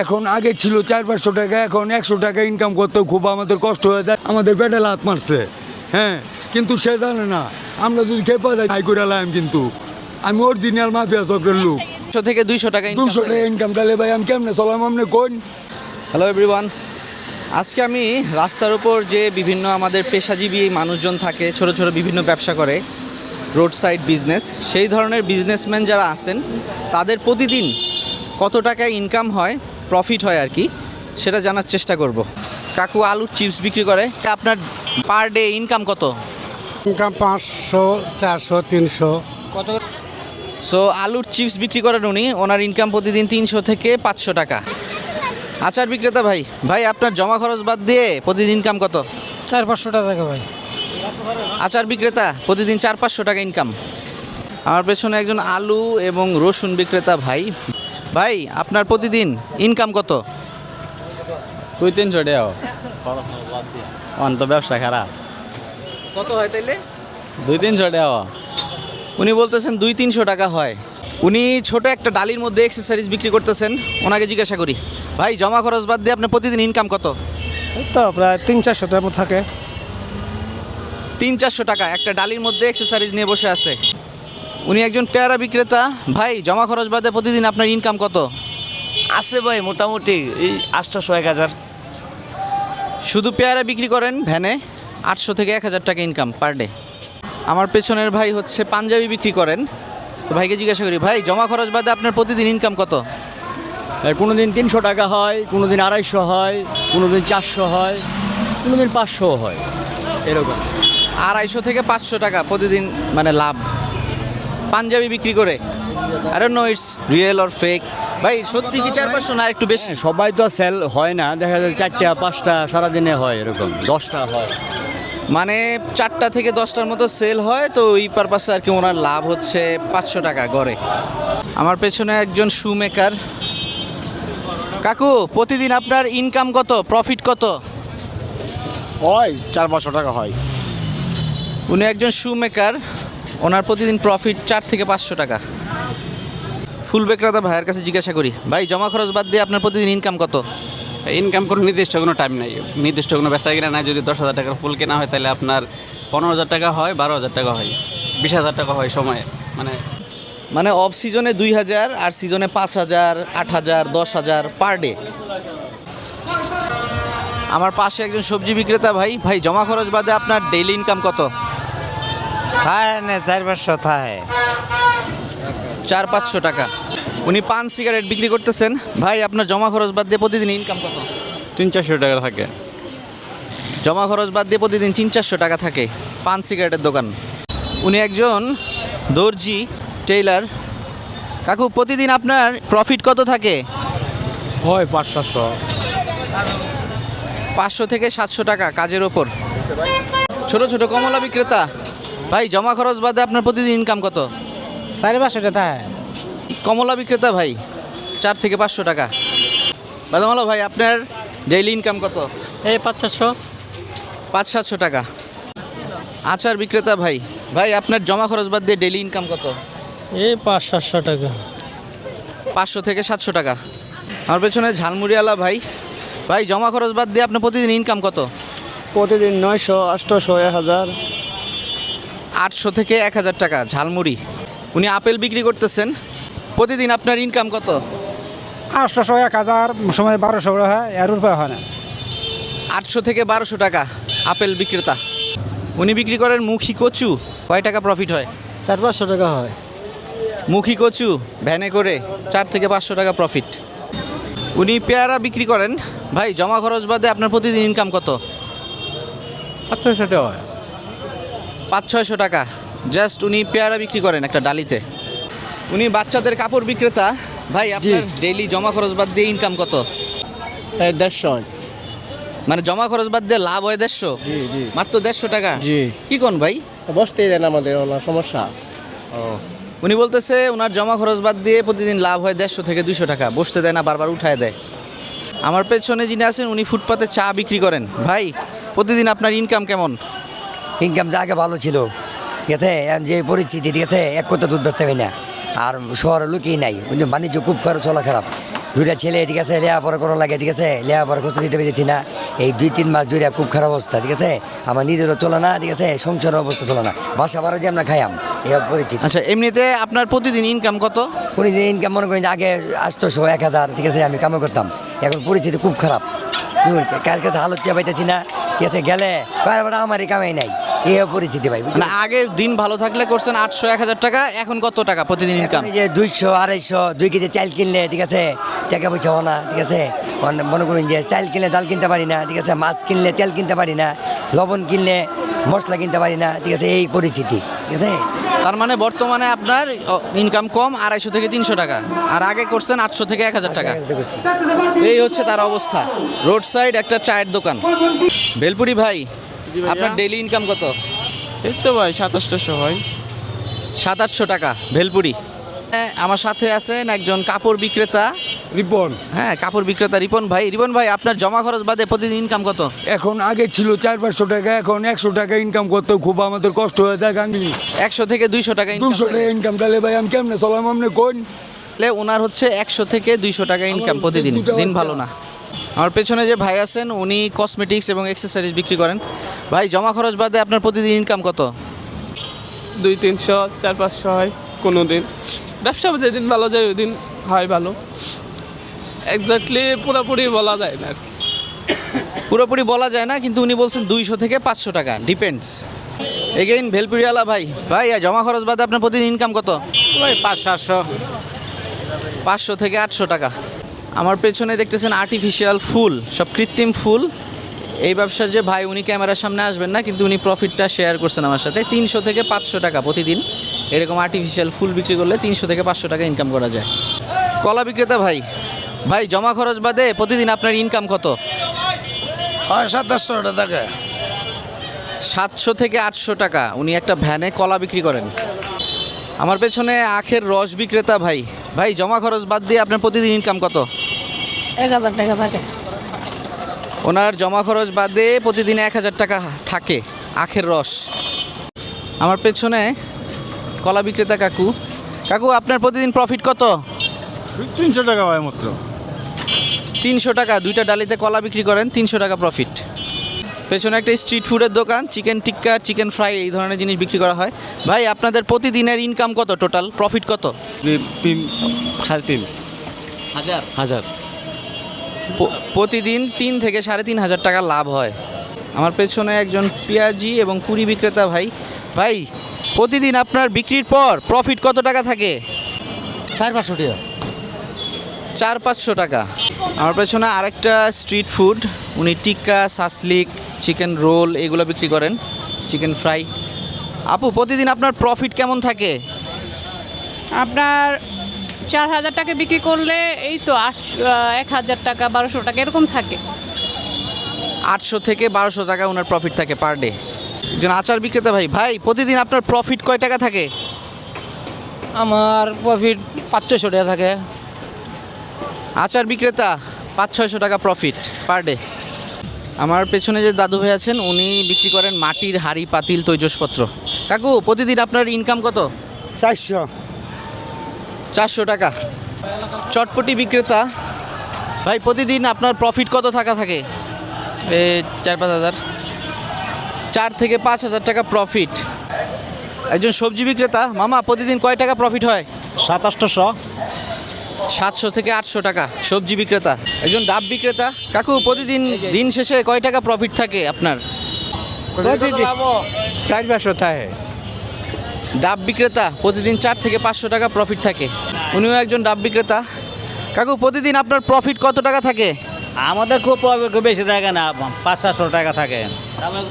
এখন আগে ছিল চার পাঁচশো টাকা এখন একশো টাকা ইনকাম করতেও খুব আমাদের কষ্ট হয়ে যায়। আমাদের পেটে লাত মারছে। হ্যাঁ কিন্তু সে জানে না। আমরা যদি খেপা যাই হাই করে লাইম কিন্তু। আমি অরিজিনাল মাফিয়া চক্রের লোক। একশো থেকে দুইশো টাকা দুশো টাকা ইনকাম তাহলে ভাই আমি কেমনে চলাম? আপনি কোন? হ্যালো এভরিওয়ান আজকে আমি রাস্তার উপর যে বিভিন্ন আমাদের পেশাজীবী মানুষজন থাকে ছোট ছোট বিভিন্ন ব্যবসা করে রোড সাইড বিজনেস সেই ধরনের বিজনেসম্যান যারা আছেন তাদের প্রতিদিন কত টাকা ইনকাম হয়? প্রফিট হয় আর কি সেটা জানার চেষ্টা করব। কাকু আলুর চিপস বিক্রি করে আপনার পার ডে ইনকাম কত? ইনকাম পাঁচশো চারশো তিনশো। কত সো আলুর চিপস বিক্রি করেন উনি ওনার ইনকাম প্রতিদিন তিনশো থেকে পাঁচশো টাকা। আচার বিক্রেতা ভাই ভাই আপনার জমা খরচ বাদ দিয়ে প্রতিদিন ইনকাম কত? চার পাঁচশো টাকা ভাই। আচার বিক্রেতা প্রতিদিন চার পাঁচশো টাকা ইনকাম আমার পেছনে একজন আলু এবং রসুন বিক্রেতা ভাই। ভাই আপনার প্রতিদিন ইনকাম কত? তুই তিনশো টাকা অন্ত ব্যবসা খারাপ। কত হয় তাইলে? দুই তিনশো টাকা উনি বলতেছেন দুই তিনশো টাকা হয়। উনি ছোট একটা ডালির মধ্যে এক্সেসরিজ বিক্রি করতেছেন ওনাকে জিজ্ঞাসা করি ভাই জমা খরচ বাদ দিয়ে আপনার প্রতিদিন ইনকাম কত? তো প্রায় তিন চারশো টাকার মতো থাকে। তিন চারশো টাকা একটা ডালির মধ্যে এক্সেসরিজ নিয়ে বসে আছে। উনি একজন পেয়ারা বিক্রেতা। ভাই জমা খরচ বাদে প্রতিদিন আপনার ইনকাম কত? আছে ভাই মোটামুটি এই আটশোশো এক হাজার। শুধু পেয়ারা বিক্রি করেন ভ্যানে আটশো থেকে এক হাজার টাকা ইনকাম পার ডে আমার পেছনের ভাই হচ্ছে পাঞ্জাবি বিক্রি করেন। তো ভাইকে জিজ্ঞাসা করি ভাই জমা খরচ বাদে আপনার প্রতিদিন ইনকাম কত? কোনো দিন তিনশো টাকা হয় কোনো দিন আড়াইশো হয় কোনো দিন চারশো হয় কোনো দিন পাঁচশো হয়। এরকম। আড়াইশো থেকে পাঁচশো টাকা প্রতিদিন মানে লাভ। পাঞ্জাবি বিক্রি করে। আর no it's real or fake ভাই সত্যি কি চার পাঁচশো না একটু বেশি? হ্যাঁ, সবাই তো সেল হয় না দেখা যায় চারটা পাঁচটা সারাদিনে হয় এরকম দশটা হয়। মানে চারটা থেকে দশটার মতো সেল হয় তো ওই পারপাসে আর কি ওনার লাভ হচ্ছে পাঁচশো টাকা গড়ে। আমার পেছনে একজন শু মেকার কাকু প্রতিদিন আপনার ইনকাম কত? প্রফিট কত? হয় চার পাঁচশো টাকা হয়। উনি একজন শু মেকার ওনার প্রতিদিন প্রফিট চার থেকে পাঁচশো টাকা। ফুল বিক্রেতা ভাইয়ের কাছে জিজ্ঞাসা করি ভাই জমা খরচ বাদ দিয়ে আপনার প্রতিদিন ইনকাম কত? ইনকাম কোনো নির্দিষ্ট কোনো টাইম নাই। নির্দিষ্ট কোনো বেচা কিনা নাই। যদি দশ হাজার টাকার ফুল কেনা হয় তাহলে আপনার পনেরো হাজার টাকা হয় বারো হাজার টাকা হয় বিশ হাজার টাকা হয় সময়ে। মানে মানে অফ সিজনে দুই হাজার আর সিজনে পাঁচ হাজার আট হাজার দশ হাজার পার ডে আমার পাশে একজন সবজি বিক্রেতা ভাই ভাই জমা খরচ বাদে আপনার ডেইলি ইনকাম কত? না চার পাঁচশো থায়। চার পাঁচশো টাকা। উনি পান সিগারেট বিক্রি করতেছেন। ভাই আপনার জমা খরচ বাদ দিয়ে প্রতিদিন ইনকাম কত? তিন চারশো টাকা থাকে। জমা খরচ বাদ দিয়ে প্রতিদিন তিন চারশো টাকা থাকে পান সিগারেটের দোকান। উনি একজন দর্জি টেইলার। কাকু প্রতিদিন আপনার প্রফিট কত থাকে? হয় পাঁচ সাতশো। পাঁচশো থেকে সাতশো টাকা কাজের ওপর। ছোট ছোট কমলা বিক্রেতা। ভাই জমা খরচ বাদে আপনার প্রতিদিন ইনকাম কত? সাড়ে পাঁচশো টাকা কমলা বিক্রেতা ভাই চার থেকে পাঁচশো টাকা। বাদামালো ভাই আপনার ডেইলি ইনকাম কত? এই পাঁচ চারশো পাঁচ সাতশো টাকা। আচার বিক্রেতা ভাই ভাই আপনার জমা খরচ বাদ দিয়ে ডেইলি ইনকাম কত? এই পাঁচ সাতশো টাকা। পাঁচশো থেকে সাতশো টাকা। আমার পেছনে ঝালমুড়িওয়ালা ভাই ভাই জমা খরচ বাদ দিয়ে আপনার প্রতিদিন ইনকাম কত? প্রতিদিন নয়শো আটশোশো এক হাজার। আটশো থেকে এক হাজার টাকা ঝালমুড়ি। উনি আপেল বিক্রি করতেছেন। প্রতিদিন আপনার ইনকাম কত? আটশোশো এক হাজার সময় বারোশো হয় এর উপরে হয় না। আটশো থেকে বারোশো টাকা আপেল বিক্রেতা। উনি বিক্রি করেন মুখী কচু কয় টাকা প্রফিট হয়? চার পাঁচশো টাকা হয়। মুখী কচু ভ্যানে করে চার থেকে পাঁচশো টাকা প্রফিট উনি পেয়ারা বিক্রি করেন। ভাই জমা খরচ বাদে আপনার প্রতিদিন ইনকাম কত? আটশোশো টাকা হয়। পাঁচ ছয়শো টাকা। জাস্ট উনি পেয়ারা বিক্রি করেন একটা ডালিতে। উনি বাচ্চাদের কাপড় বিক্রেতা। ভাই আপনার ডেইলি জমা খরচ বাদ দিয়ে ইনকাম কত? দেড়শো। মানে জমা খরচ বাদ দিয়ে লাভ হয় দেড়শো? মাত্র দেড়শো টাকা? জি। কি কোন ভাই? বসতেই দেন আমাদের ওনার সমস্যা। উনি বলতেছে ওনার জমা খরচ বাদ দিয়ে প্রতিদিন লাভ হয় দেড়শো থেকে দুশো টাকা। বসতে দেয় না বারবার উঠায় দেয়। আমার পেছনে যিনি আছেন উনি ফুটপাতে চা বিক্রি করেন। ভাই প্রতিদিন আপনার ইনকাম কেমন? ইনকাম আগে ভালো ছিল। ঠিক আছে এখন যে পরিস্থিতি ঠিক আছে এক কথা দুধ বেচতে হয় না। আর শহরে লোকই নাই কিন্তু বাণিজ্য খুব করে চলা খারাপ। দুইটা ছেলে ঠিক আছে লেয়াপড়া করা লাগে ঠিক আছে? লেয়াপড়া খরচ দিতে পেরেছি না। এই দুই তিন মাস ধরে খুব খারাপ অবস্থা ঠিক আছে? আমার নিজেরও চলে না ঠিক আছে? সংসারের অবস্থা চলে না। বাসা বারো দিয়ে আমরা খাইয়াম এই পরিচিত। আচ্ছা এমনিতে আপনার প্রতিদিন ইনকাম কত? যে ইনকাম মনে করেন যে আগে আটশোশো এক হাজার ঠিক আছে? আমি কামে করতাম। এখন পরিস্থিতি খুব খারাপ? কার কাছে হালত চেয়ে পাইতেছি না ঠিক আছে? গেলে বারবার আমারই কামাই নাই। এই পরিস্থিতি ভাই? মানে আগে দিন ভালো থাকলে করছেন আটশো এক হাজার টাকা এখন কত টাকা প্রতিদিন ইনকাম এই যে দুইশো আড়াইশো দুই কেজি চাল কিনলে ঠিক আছে টাকা পয়সা হো না ঠিক আছে? মনে- করুন যে চাল কিনলে ডাল কিনতে পারি না ঠিক আছে? মাছ কিনলে তেল কিনতে পারি না লবণ কিনলে মশলা কিনতে পারি না ঠিক আছে? এই পরিস্থিতি ঠিক আছে? তার মানে বর্তমানে আপনার ইনকাম কম আড়াইশো থেকে তিনশো টাকা আর আগে করছেন আটশো থেকে এক হাজার টাকা। এই হচ্ছে তার অবস্থা। রোড সাইড একটা চায়ের দোকান। বেলপুরি ভাই আপনার ডেইলি ইনকাম কত? এই তো ভাই সাতাশটাশো হয়। সাত আটশো টাকা ভেলপুরি। হ্যাঁ আমার সাথে আছেন একজন কাপড় বিক্রেতা। রিপন। হ্যাঁ কাপড় বিক্রেতা রিপন ভাই। রিপন ভাই আপনার জমা খরচ বাদে প্রতিদিন ইনকাম কত? এখন আগে ছিল চার পাঁচশো টাকা এখন একশো টাকা ইনকাম করতেও খুব আমাদের কষ্ট হয়ে যায় আমি একশো থেকে দুইশো টাকা দুশো টাকা ইনকাম তাহলে ভাই আমি কেমনে চলাম আপনি কোন করলে ওনার হচ্ছে একশো থেকে দুইশো টাকা ইনকাম প্রতিদিন। দিন ভালো না। আমার পেছনে যে ভাই আছেন উনি কসমেটিক্স এবং এক্সেসরিজ বিক্রি করেন। ভাই জমা খরচ বাদে আপনার প্রতিদিন ইনকাম কত? দুই তিনশো চার পাঁচশো হয় কোনো দিন ব্যবসা যেদিন ভালো যায় ওই দিন হয় ভালো। এক্স্যাক্টলি পুরোপুরি বলা যায় না আর কি। পুরোপুরি বলা যায় না কিন্তু উনি বলছেন দুইশো থেকে পাঁচশো টাকা ডিপেন্ডস এগেইন ভেলপুরিয়ালা ভাই। ভাই জমা খরচ বাদে আপনার প্রতিদিন ইনকাম কত? ভাই পাঁচ সাতশো। পাঁচশো থেকে আটশো টাকা। আমার পেছনে দেখতেছেন আর্টিফিশিয়াল ফুল সব কৃত্রিম ফুল। এই ব্যবসার যে ভাই উনি ক্যামেরার সামনে আসবেন না কিন্তু উনি প্রফিটটা শেয়ার করছেন আমার সাথে। তিনশো থেকে পাঁচশো টাকা প্রতিদিন। এরকম আর্টিফিশিয়াল ফুল বিক্রি করলে তিনশো থেকে পাঁচশো টাকা ইনকাম করা যায়। কলা বিক্রেতা ভাই ভাই জমা খরচ বাদে প্রতিদিন আপনার ইনকাম কত? হয় সাতাশশো টাকা। সাতশো থেকে আটশো টাকা। উনি একটা ভ্যানে কলা বিক্রি করেন। আমার পেছনে আখের রস বিক্রেতা ভাই। ভাই জমা খরচ বাদ দিয়ে আপনার প্রতিদিন ইনকাম কত? এক হাজার টাকা থাকে ওনার জমা খরচ বাদে প্রতিদিন এক হাজার টাকা থাকে আখের রস। আমার পেছনে কলা বিক্রেতা কাকু। কাকু আপনার প্রতিদিন প্রফিট কত? তিনশো টাকা হয় মাত্র। তিনশো টাকা দুইটা ডালিতে কলা বিক্রি করেন তিনশো টাকা প্রফিট পেছনে একটা স্ট্রিট ফুডের দোকান চিকেন টিক্কা চিকেন ফ্রাই এই ধরনের জিনিস বিক্রি করা হয়। ভাই আপনাদের প্রতিদিনের ইনকাম কত টোটাল প্রফিট কত? সাড়ে তিন। হাজার। হাজার। প্রতিদিন তিন থেকে সাড়ে তিন হাজার টাকা লাভ হয়। আমার পেছনে একজন পেঁয়াজি এবং পুরি বিক্রেতা ভাই। ভাই প্রতিদিন আপনার বিক্রির পর প্রফিট কত টাকা থাকে? চার পাঁচশো টাকা। চার পাঁচশো টাকা। আমার পেছনে আরেকটা স্ট্রিট ফুড উনি টিক্কা সাসলিক চিকেন রোল এগুলো বিক্রি করেন চিকেন ফ্রাই আপু প্রতিদিন আপনার প্রফিট কেমন থাকে? আপনার চার হাজার টাকা বিক্রি করলে এই তো আটশো এক হাজার টাকা বারোশো টাকা এরকম থাকে। আটশো থেকে বারোশো টাকা ওনার প্রফিট থাকে পার ডে একজন আচার বিক্রেতা ভাই ভাই প্রতিদিন আপনার প্রফিট কয় টাকা থাকে? আমার প্রফিট পাঁচ পাঁচশো টাকা থাকে। আচার বিক্রেতা পাঁচ ছয়শো টাকা প্রফিট পার ডে আমার পেছনে যে দাদু ভাই আছেন উনি বিক্রি করেন মাটির হাড়ি পাতিল তৈজসপত্র। কাকু প্রতিদিন আপনার ইনকাম কত? চারশো। চারশো টাকা। চটপটি বিক্রেতা। ভাই প্রতিদিন আপনার প্রফিট কত থাকা থাকে? এ চার পাঁচ হাজার। চার থেকে পাঁচ হাজার টাকা প্রফিট একজন সবজি বিক্রেতা মামা প্রতিদিন কয় টাকা প্রফিট হয়? সাতাশশো সাতশো থেকে আটশো টাকা সবজি বিক্রেতা। একজন ডাব বিক্রেতা কাকু প্রতিদিন দিন শেষে কয় টাকা প্রফিট থাকে আপনার? চার পাঁচশো থাকে। ডাব বিক্রেতা প্রতিদিন চার থেকে পাঁচশো টাকা প্রফিট থাকে। উনিও একজন ডাব বিক্রেতা। কাকু প্রতিদিন আপনার প্রফিট কত টাকা থাকে? আমাদের খুব প্রফিট খুব বেশি থাকে না পাঁচ সাতশো টাকা থাকে।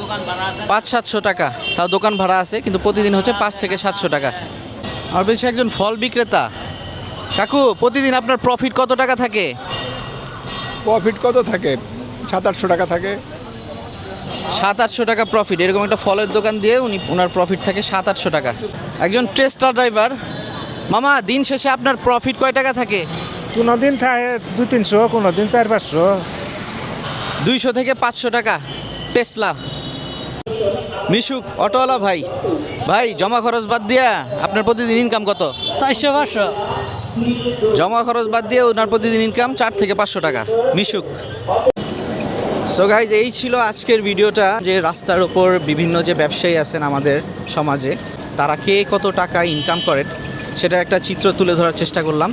দোকান ভাড়া আছে? পাঁচ সাতশো টাকা। তাও দোকান ভাড়া আছে কিন্তু প্রতিদিন হচ্ছে পাঁচ থেকে সাতশো টাকা। আর বেশি একজন ফল বিক্রেতা। কাকু প্রতিদিন আপনার প্রফিট কত টাকা থাকে? প্রফিট কত থাকে? সাত আটশো টাকা থাকে। সাত আটশো টাকা প্রফিট এরকম একটা ফলের দোকান দিয়ে উনি ওনার প্রফিট থাকে সাত আটশো টাকা। একজন টেস্টার ড্রাইভার মামা দিন শেষে আপনার প্রফিট কয় টাকা থাকে? কোনো দিন থাকে দু তিনশো কোনো দিন চার পাঁচশো দুইশো থেকে পাঁচশো টাকা। টেসলা মিশুক অটোওয়ালা ভাই। ভাই জমা খরচ বাদ দিয়া আপনার প্রতিদিন ইনকাম কত? চারশো পাঁচশো। জমা খরচ বাদ দিয়ে ওনার প্রতিদিন ইনকাম চার থেকে পাঁচশো টাকা। মিশুক। সো গাইজ এই ছিল আজকের ভিডিওটা, যে রাস্তার ওপর বিভিন্ন যে ব্যবসায়ী আছেন আমাদের সমাজে, তারা কে কত টাকা ইনকাম করেন সেটা একটা চিত্র তুলে ধরার চেষ্টা করলাম।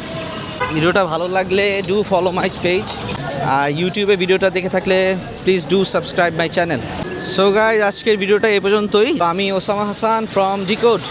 ভিডিওটা ভালো লাগলে ডু ফলো মাই পেজ আর ইউটিউবে ভিডিওটা দেখে থাকলে please do subscribe my channel so guys আজকের ভিডিওটা এ পর্যন্তই। আমি ওসামা হাসান ফ্রম ডিকোড